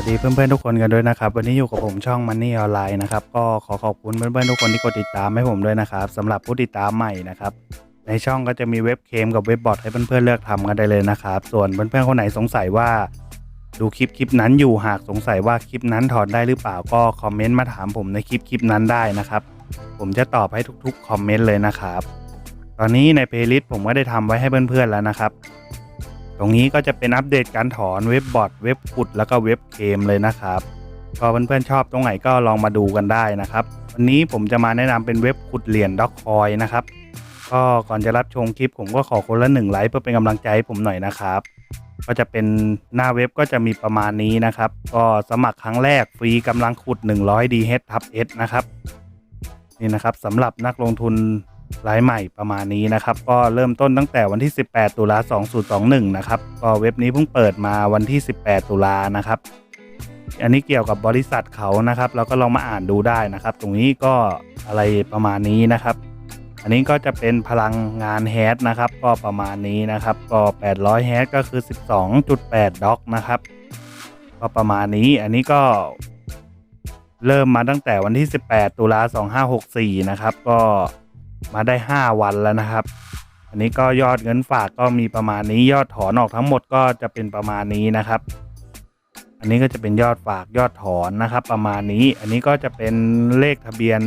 วัสดีเพื่อนๆทุกคนกันด้วยนะครับวันนี้อยู่กับผมช่อง Money ออนไลน์นะครับก็ขอขอบคุณเพื่อนๆทุกคนที่กดติดตามให้ผมด้วยนะครับสำหรับผู้ติดตามใหม่นะครับในช่องก็จะมีเว็บเคมกับเว็บบอทให้เพื่อนๆเลือกทำกันได้เลยนะครับส่วนเพื่อนๆคนไหนสงสัยว่าดูคลิปคลิปนั้นอยู่หากสงสัยว่าคลิปนั้นถอดได้หรือเปล่าก็คอมเมนต์มาถามผมในคลิปคลิปนั้นได้นะครับผมจะตอบให้ทุกๆคอมเมนต์เลยนะครับตอนนี้ในเพลย์ลิสต์ผมก็ได้ทำไว้ให้เพื่อนๆแล้วนะครับ ตรงนี้ก็จะเป็นอัปเดตการถอนเว็บบอทเว็บขุดแล้วก็เว็บเคมเลยนะครับก็เพื่อนๆชอบตรงไหนก็ลองมาดูกันได้นะครับ วันนี้ผมจะมาแนะนำเป็นเว็บขุดเหรียญด็อกคอยนะครับ ก็ก่อนจะรับชมคลิปผมก็ขอคนละหนึ่งไลค์เพื่อเป็นกำลังใจให้ผมหน่อยนะครับ ก็จะเป็นหน้าเว็บก็จะมีประมาณนี้นะครับ ก็สมัครครั้งแรกฟรีกำลังขุด 100 DH ทับ S นะครับนี่นะครับสำหรับนักลงทุน รายใหม่ประมาณนี้นะครับ ก็เริ่มต้นตั้งแต่วันที่ 18 ตุลา2021 นะครับ ก็เว็บนี้เพิ่งเปิดมาวันที่ 18 ตุลานะครับ อันนี้เกี่ยวกับบริษัทเขานะครับ เราก็ลองมาอ่านดูได้นะครับ ตรงนี้ก็อะไรประมาณนี้นะครับ อันนี้ก็จะเป็นพลังงานแฮชนะครับ ก็ประมาณนี้นะครับ ก็ 800แฮชก็คือ 12.8 ด็อกนะครับ ก็ประมาณนี้ อันนี้ก็เริ่มมาตั้งแต่วันที่ 18 ตุลา2564 นะครับ ก็ มาได้ 5 วันแล้วนะครับ อันนี้ก็ยอดเงินฝากก็มีประมาณนี้ยอดถอนออกทั้งหมดก็จะเป็นประมาณนี้นะครับ อันนี้ก็จะเป็นยอดฝากยอดถอนนะครับ ประมาณนี้ อันนี้ก็จะเป็นเลขทะเบียน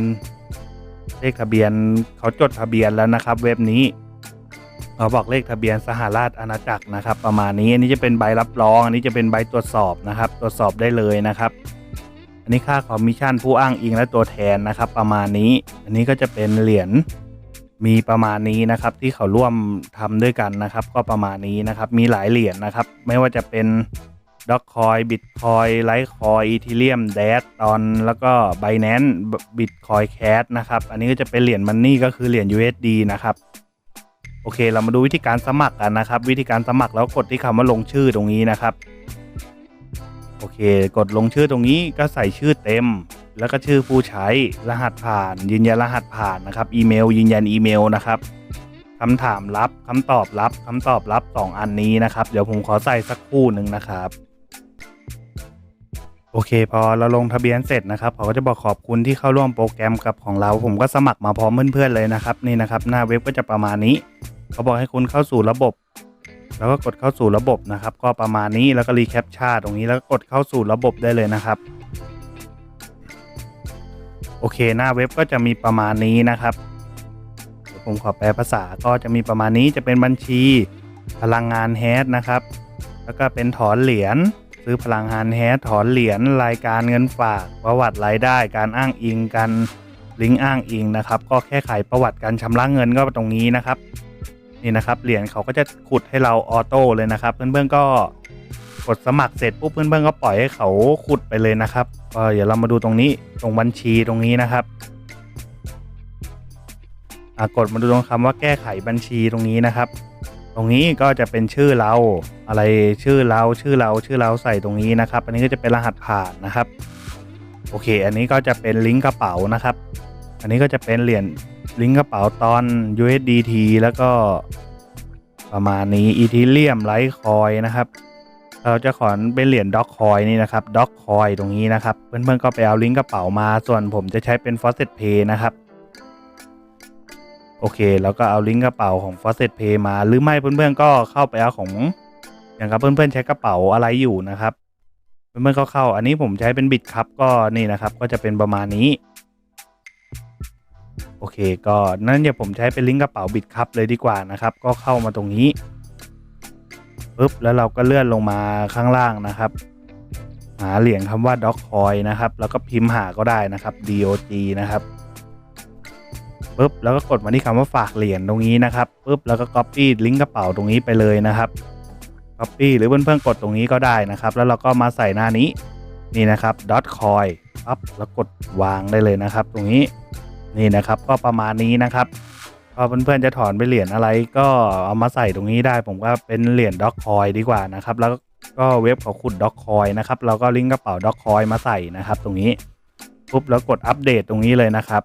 เลขทะเบียนเขาจดทะเบียนแล้วนะครับ เว็บนี้เขาบอกเลขทะเบียนสหราชอาณาจักรนะครับ ประมาณนี้อันนี้จะเป็นใบรับรอง อันนี้จะเป็นใบตรวจสอบนะครับ ตรวจสอบได้เลยนะครับ อันนี้ค่าคอมมิชชั่นผู้อ้างอิงและตัวแทนนะครับ ประมาณนี้ อันนี้ก็จะเป็นเหรียญ มีประมาณนี้นะครับที่เขาร่วมทำด้วยกันนะครับ ก็ประมาณนี้นะครับ มีหลายเหรียญนะครับ ไม่ว่าจะเป็นด็อกคอยบิตคอยไลท์คอยอีทีเรียมแดดตอนแล้วก็ไบแนนบิตคอยแคสนะครับ อันนี้ก็จะเป็นเหรียญมันนี่ก็คือเหรียญ USD นะครับ โอเค เรามาดูวิธีการสมัครกันนะครับ วิธีการสมัครแล้วกดที่คำว่าลงชื่อตรงนี้นะครับ โอเค กดลงชื่อตรงนี้ก็ใส่ชื่อเต็ม แล้วก็ชื่อผู้ใช้รหัสผ่าน ยืนยันรหัสผ่านนะครับ อีเมล ยืนยันอีเมลนะครับคำถามรับคำตอบรับคำตอบรับ 2 อันนี้นะครับ เดี๋ยวผมขอใส่สักคู่หนึ่งนะครับ โอเค พอเราลงทะเบียนเสร็จนะครับเขาก็จะบอกขอบคุณที่เข้าร่วมโปรแกรมกับของเรา ผมก็สมัครมาพร้อมเพื่อนๆเลยนะครับ นี่นะครับ หน้าเว็บก็จะประมาณนี้ เขาบอกให้คุณเข้าสู่ระบบ แล้วก็กดเข้าสู่ระบบนะครับ ก็ประมาณนี้แล้วก็รีแคปชั่นตรงนี้แล้วก็กดเข้าสู่ระบบได้เลยนะครับ โอเค หน้าเว็บก็จะมีประมาณนี้นะครับผมขอแปลภาษาก็จะมีประมาณนี้จะเป็นบัญชี พลังงานแฮชนะครับ แล้วก็เป็นถอนเหรียญซื้อพลังงานแฮชถอนเหรียญรายการเงินฝาก ประวัติรายได้ การอ้างอิงการลิงก์อ้างอิงนะครับ ก็แค่ไขประวัติการชำระเงินก็ตรงนี้นะครับ นี่นะครับเหรียญเขาก็จะขุดให้เราออโต้เลยนะครับ เพื่อนๆก็ กดสมัครเสร็จปุ๊บเพื่อนๆก็ปล่อยให้เขาขุดไปเลยนะครับก็เดี๋ยวเรามาดูตรงนี้ตรงบัญชีตรงนี้นะครับกดมาดูตรงคำว่าแก้ไขบัญชีตรงนี้นะครับ ตรงนี้ก็จะเป็นชื่อเราอะไรชื่อเราชื่อเราชื่อเราใส่ตรงนี้นะครับ อันนี้ก็จะเป็นรหัสผ่านนะครับ โอเค อันนี้ก็จะเป็นลิงก์กระเป๋านะครับ อันนี้ก็จะเป็นเหรียญลิงก์กระเป๋าตอน USDT แล้วก็ประมาณนี้ Ethereum Litecoin นะครับ เราจะขอนเป็นเหรียญด็อกคอยนี่นะครับด็อกคอยตรงนี้นะครับ เพื่อนๆก็ไปเอาลิงก์กระเป๋ามา ส่วนผมจะใช้เป็น Faucet Pay นะครับโอเค แล้วก็เอาลิงก์กระเป๋าของ Faucet Pay มา หรือไม่เพื่อนๆก็เข้าไปเอาของ อย่างกับเพื่อนๆใช้กระเป๋าอะไรอยู่นะครับ เพื่อนๆก็เข้า อันนี้ผมใช้เป็นบิตครับก็นี่นะครับ ก็จะเป็นประมาณนี้ โอเค ก็นั่นเดี๋ยวผมใช้เป็นลิงก์กระเป๋าบิตครับเลยดีกว่านะครับ ก็เข้ามาตรงนี้ ปุ๊บแล้วเราก็เลื่อนลงมาข้างล่างนะครับ หาเหรียญคำว่า Doc Coin นะครับ แล้วก็พิมพ์หาก็ได้นะครับ DOG นะครับปุ๊บแล้วก็กดมาที่คำว่าฝากเหรียญตรงนี้นะครับปุ๊บแล้วก็ Copy ลิงก์กระเป๋าตรงนี้ไปเลยนะครับ Copy หรือเพื่อนๆกดตรงนี้ก็ได้นะครับ แล้วเราก็มาใส่หน้านี้นี่นะครับ Dot Coin ปั๊บแล้วกดวางได้เลยนะครับ ตรงนี้นี่นะครับก็ประมาณนี้นะครับ พอเพื่อนๆจะถอนไปเหรียญอะไรก็เอามาใส่ตรงนี้ได้ ผมก็เป็นเหรียญด็อกคอยดีกว่านะครับ แล้วก็เว็บเขาขุดด็อกคอยนะครับเราก็ลิงก์กระเป๋าด็อกคอยมาใส่นะครับ ตรงนี้ปุ๊บแล้วกดอัปเดตตรงนี้เลยนะครับ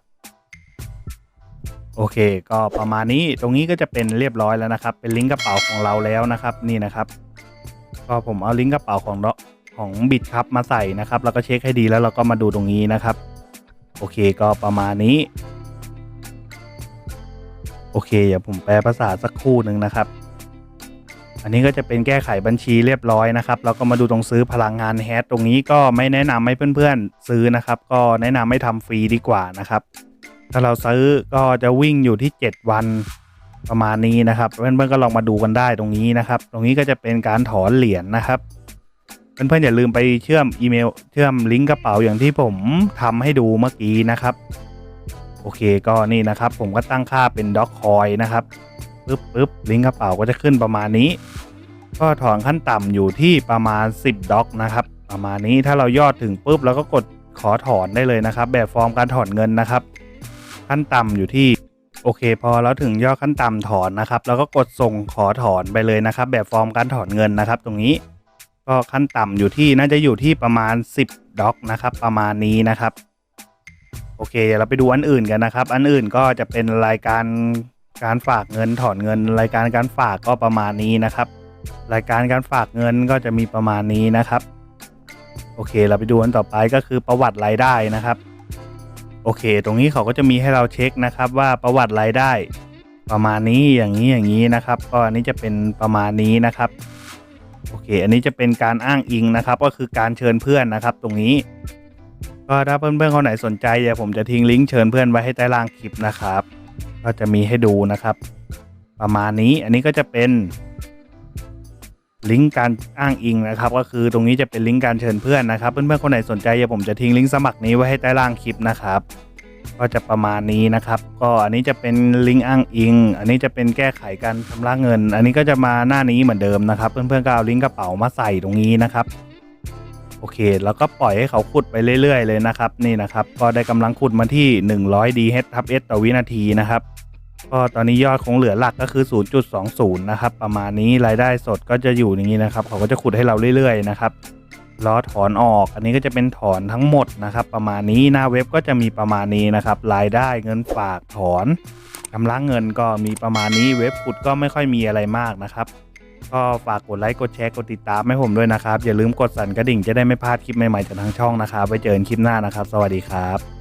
โอเค ก็ประมาณนี้ตรงนี้ก็จะเป็นเรียบร้อยแล้วนะครับ เป็นลิงก์กระเป๋าของเราแล้วนะครับ นี่นะครับ ก็ผมเอาลิงก์กระเป๋าของด็อกของบิตครับมาใส่นะครับ แล้วก็เช็คให้ดีแล้วเราก็มาดูตรงนี้นะครับ โอเค ก็ประมาณนี้ อเคเดี๋ยวผมแปลภาษาสักครู่หนึ่งนะครับ อันนี้ก็จะเป็นแก้ไขบัญชีเรียบร้อยนะครับแล้วก็มาดูตรงซื้อพลังงานแฮชตรงนี้ก็ไม่แนะนำให้เพื่อนๆซื้อนะครับ ก็แนะนำให้ทำฟรีดีกว่านะครับ ถ้าเราซื้อก็จะวิ่งอยู่ที่ 7 วันประมาณนี้นะครับเพื่อนๆก็ลองมาดูกันได้ตรงนี้นะครับ ตรงนี้ก็จะเป็นการถอนเหรียญนะครับเพื่อนๆอย่าลืมไปเชื่อมอีเมล เชื่อมลิงก์กระเป๋าอย่างที่ผมทำให้ดูเมื่อกี้นะครับ อเคก็นี่นะครับ ผมก็ตั้งค่าเป็นด็อกคอยนะครับปึ๊บปึ๊บลิงก์กระเป๋าก็จะขึ้นประมาณนี้ ก็ถอนขั้นต่ำอยู่ที่ประมาณ 10ด็อกนะครับ ประมาณนี้ถ้าเรายอดถึงปุ๊บเราก็กดขอถอนได้เลยนะครับ แบบฟอร์มการถอนเงินนะครับ ขั้นต่ำอยู่ที่โอเค พอเราถึงยอดขั้นต่ำถอนนะครับ แล้วก็กดส่งขอถอนไปเลยนะครับ แบบฟอร์มการถอนเงินนะครับ ตรงนี้ก็ขั้นต่ำอยู่ที่น่าจะอยู่ที่ประมาณ 10ด็อกนะครับ ประมาณนี้นะครับ โอเคเดี๋ยวเราไปดูอันอื่นกันนะครับ อันอื่นก็จะเป็นรายการการฝากเงินถอนเงิน รายการการฝากก็ประมาณนี้นะครับ รายการการฝากเงินก็จะมีประมาณนี้นะครับ โอเค เราไปดูอันต่อไปก็คือประวัติรายได้นะครับ โอเค ตรงนี้เขาก็จะมีให้เราเช็คนะครับว่าประวัติรายได้ ประมาณนี้อย่างนี้อย่างนี้นะครับ ก็อันนี้จะเป็นประมาณนี้นะครับโอเค อันนี้จะเป็นการอ้างอิงนะครับ ก็คือการเชิญเพื่อนนะครับ ตรงนี้ ก็ถ้าเพื่อนๆคนไหนสนใจเดี๋ยวผมจะทิ้งลิงก์เชิญเพื่อนไว้ให้ใต้ล่างคลิปนะครับ ก็จะมีให้ดูนะครับ ประมาณนี้อันนี้ก็จะเป็นลิงก์การอ้างอิงนะครับ ก็คือตรงนี้จะเป็นลิงก์การเชิญเพื่อนนะครับ เพื่อนๆคนไหนสนใจเดี๋ยวผมจะทิ้งลิงก์สมัครนี้ไว้ให้ใต้ล่างคลิปนะครับก็จะประมาณนี้นะครับ ก็อันนี้จะเป็นลิงก์อ้างอิง อันนี้จะเป็นแก้ไขการชำระเงิน อันนี้ก็จะมาหน้านี้เหมือนเดิมนะครับ เพื่อนๆก็เอาลิงก์กระเป๋ามาใส่ตรงนี้นะครับ เค แล้วก็ปล่อยให้เขาขุดไปเรื่อยๆเลยนะครับ นี่นะครับ ก็ได้กำลังขุดมาที่ 100 DH ทับ S ต่อวินาทีนะครับก็ตอนนี้ยอดคงเหลือหลักก็คือ 0.20 นะครับ ประมาณนี้รายได้สดก็จะอยู่อย่างนี้นะครับ เขาก็จะขุดให้เราเรื่อยๆนะครับล้อถอนออก อันนี้ก็จะเป็นถอนทั้งหมดนะครับ ประมาณนี้หน้าเว็บก็จะมีประมาณนี้นะครับ รายได้เงินฝากถอนชำระเงินก็มีประมาณนี้เว็บขุดก็ไม่ค่อยมีอะไรมากนะครับ ก็ฝากกดไลค์กดแชร์กดติดตามให้ผมด้วยนะครับ อย่าลืมกดสั่นกระดิ่งจะได้ไม่พลาดคลิปใหม่ๆจากทางช่องนะครับไว้เจอกันคลิปหน้านะครับ สวัสดีครับ